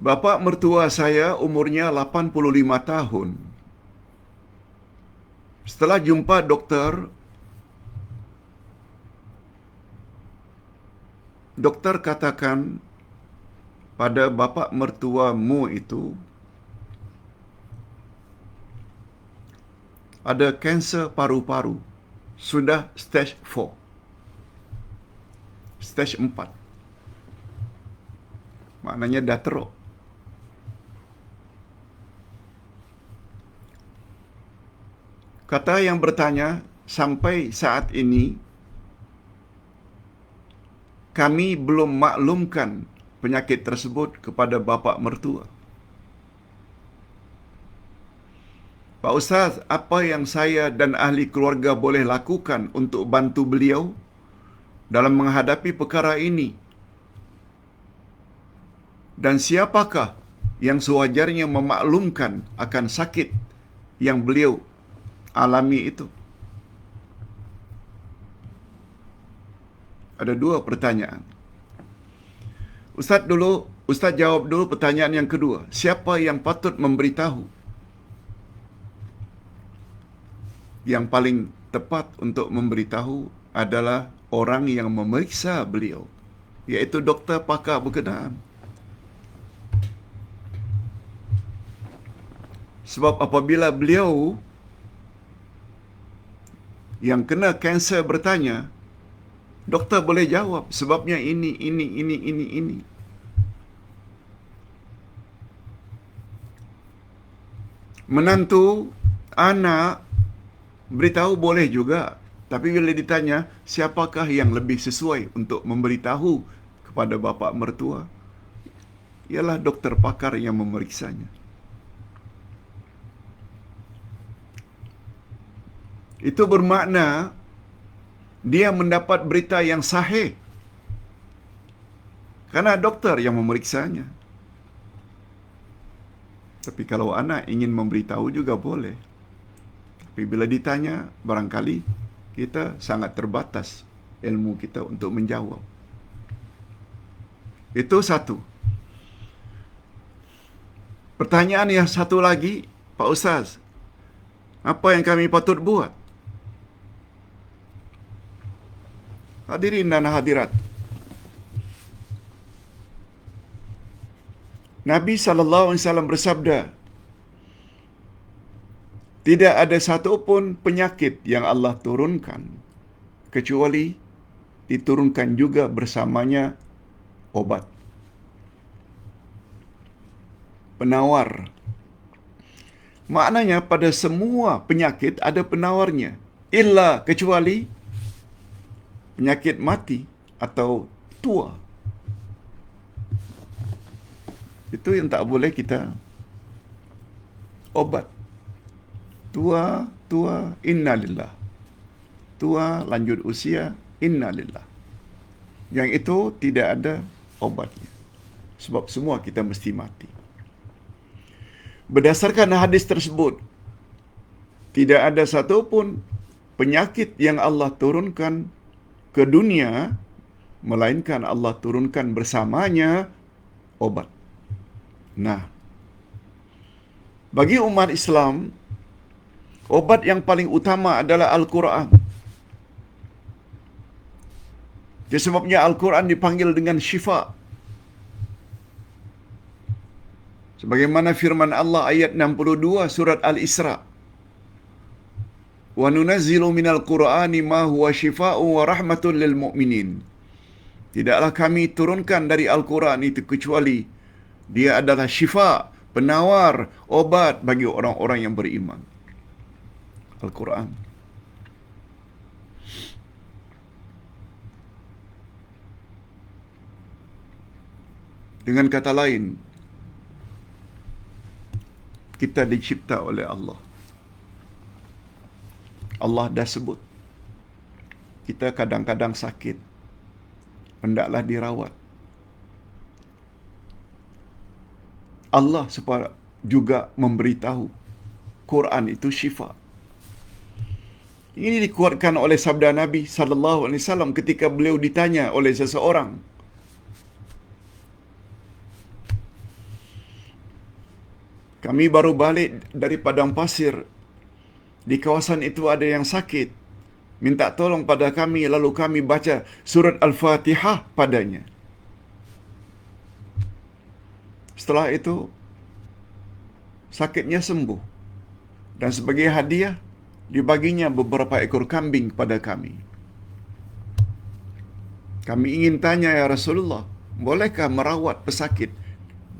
Bapa mertua saya umurnya 85 tahun. Setelah jumpa doktor, doktor katakan pada bapa mertuamu itu ada kanser paru-paru. Sudah stage 4. Stage 4. Maknanya dah teruk. Kata yang bertanya, sampai saat ini kami belum maklumkan penyakit tersebut kepada bapa mertua. Pak Ustaz, apa yang saya dan ahli keluarga boleh lakukan untuk bantu beliau dalam menghadapi perkara ini? Dan siapakah yang sewajarnya memaklumkan akan sakit yang beliau alami itu? Ada dua pertanyaan. Ustaz dulu, Ustaz jawab dulu pertanyaan yang kedua. Siapa yang patut memberitahu? Yang paling tepat untuk memberitahu adalah orang yang memeriksa beliau, yaitu doktor pakar berkenaan. Sebab apabila beliau yang kena kanser bertanya, doktor boleh jawab sebabnya ini, ini, ini, ini, ini. Menantu, anak, beritahu boleh juga. Tapi bila ditanya, siapakah yang lebih sesuai untuk memberitahu kepada bapa mertua? Ialah doktor pakar yang memeriksanya. Itu bermakna dia mendapat berita yang sahih. Karena doktor yang memeriksanya. Tapi kalau anak ingin memberitahu juga boleh. Tapi bila ditanya, barangkali kita sangat terbatas ilmu kita untuk menjawab. Itu satu. Pertanyaan yang satu lagi, Pak Ustaz, apa yang kami patut buat? Hadirin dan hadirat. Nabi sallallahu alaihi wasallam bersabda, tidak ada satu pun penyakit yang Allah turunkan kecuali diturunkan juga bersamanya obat. Penawar. Maknanya pada semua penyakit ada penawarnya. Illa kecuali penyakit mati atau tua. Itu yang tak boleh kita obat. Tua, tua, innalillah. Tua, lanjut usia, innalillah. Yang itu tidak ada obatnya. Sebab semua kita mesti mati. Berdasarkan hadis tersebut, tidak ada satu pun penyakit yang Allah turunkan ke dunia melainkan Allah turunkan bersamanya obat. Nah, bagi umat Islam obat yang paling utama adalah Al-Quran. Sebabnya Al-Quran dipanggil dengan syifa. Sebagaimana firman Allah ayat 62 surat Al-Isra' wa nunazzilu minal qur'ani ma huwa shifaa'un wa rahmatun lil mu'minin. Tidaklah kami turunkan dari al-Quran itu kecuali dia adalah syifa penawar obat bagi orang-orang yang beriman. Al-Quran. Dengan kata lain kita dicipta oleh Allah Allah dah sebut. Kita kadang-kadang sakit. Hendaklah dirawat. Allah juga memberitahu Quran itu syifa. Ini dikuatkan oleh sabda Nabi sallallahu alaihi wasallam ketika beliau ditanya oleh seseorang Kami baru balik dari padang pasir. Di kawasan itu ada yang sakit. Minta tolong pada kami lalu kami baca surat Al-Fatihah padanya. Setelah itu sakitnya sembuh. Dan sebagai hadiah dibaginya beberapa ekor kambing kepada kami. Kami ingin tanya ya Rasulullah, bolehkah merawat pesakit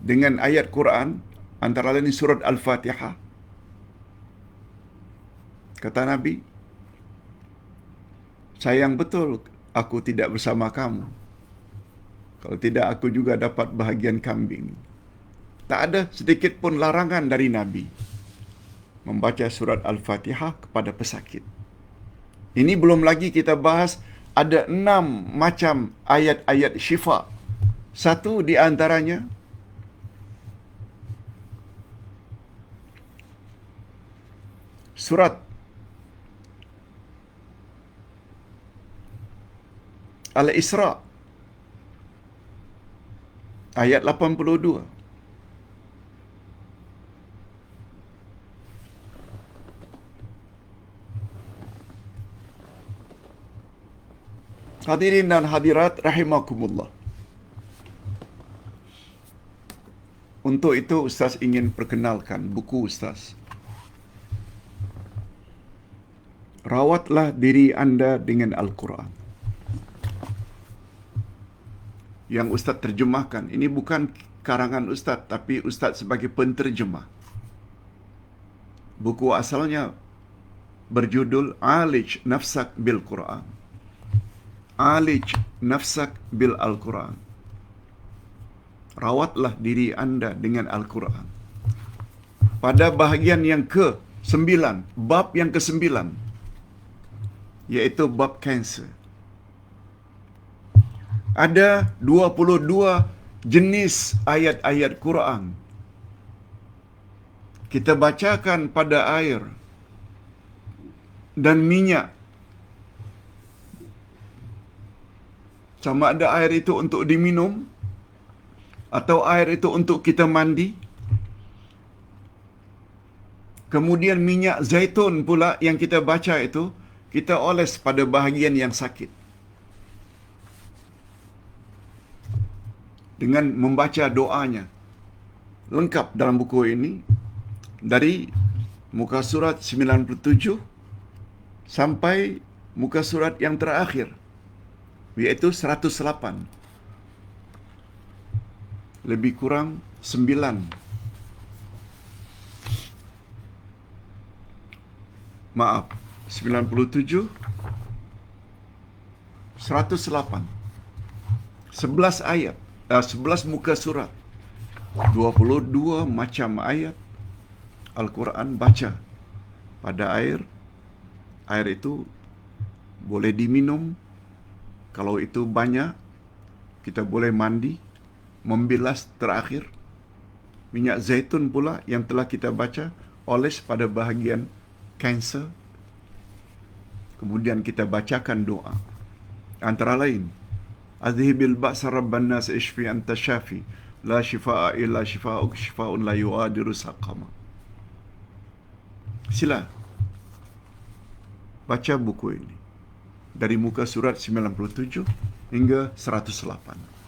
dengan ayat Quran antara lain surat Al-Fatihah? Kata Nabi, sayang betul aku tidak bersama kamu. Kalau tidak aku juga dapat bahagian kambing. Tak ada sedikit pun larangan dari Nabi membaca surat Al-Fatihah kepada pesakit. Ini belum lagi kita bahas ada enam macam ayat-ayat syifa. Satu di antaranya surat Al-Isra ayat 82. Hadirin dan hadirat rahimakumullah. Untuk itu Ustaz ingin perkenalkan buku Ustaz. Rawatlah diri anda dengan Al-Quran. Yang Ustaz terjemahkan, ini bukan karangan Ustaz, tapi Ustaz sebagai penterjemah. Buku asalnya berjudul Alij Nafsak Bil Quran. Alij nafsak bil Al-Quran. Rawatlah diri anda dengan Al-Quran. Pada bahagian yang ke sembilan, bab yang ke sembilan, iaitu bab kanser. Ada 22 jenis ayat-ayat Quran. Kita bacakan pada air dan minyak sama ada air itu untuk diminum atau air itu untuk kita mandi. Kemudian minyak zaitun pula yang kita baca itu kita oles pada bahagian yang sakit. Dengan membaca doanya. Lengkap dalam buku ini dari muka surat 97 sampai muka surat yang terakhir iaitu 108 lebih kurang 9 maaf 97 108 11 ayat uh, 11 muka surat 22 macam ayat Al-Quran baca pada air air itu boleh diminum kalau itu banyak, kita boleh mandi, membilas terakhir. Minyak zaitun pula yang telah kita baca, oles pada bahagian kanser. Kemudian kita bacakan doa. Antara lain, Azhibil ba'sa rabban nas ishfi anta syafi. La shifa'a illa shifa'uk shifa'un la yu'adiru saqama. Sila. Baca buku ini dari muka surat 97 hingga 108.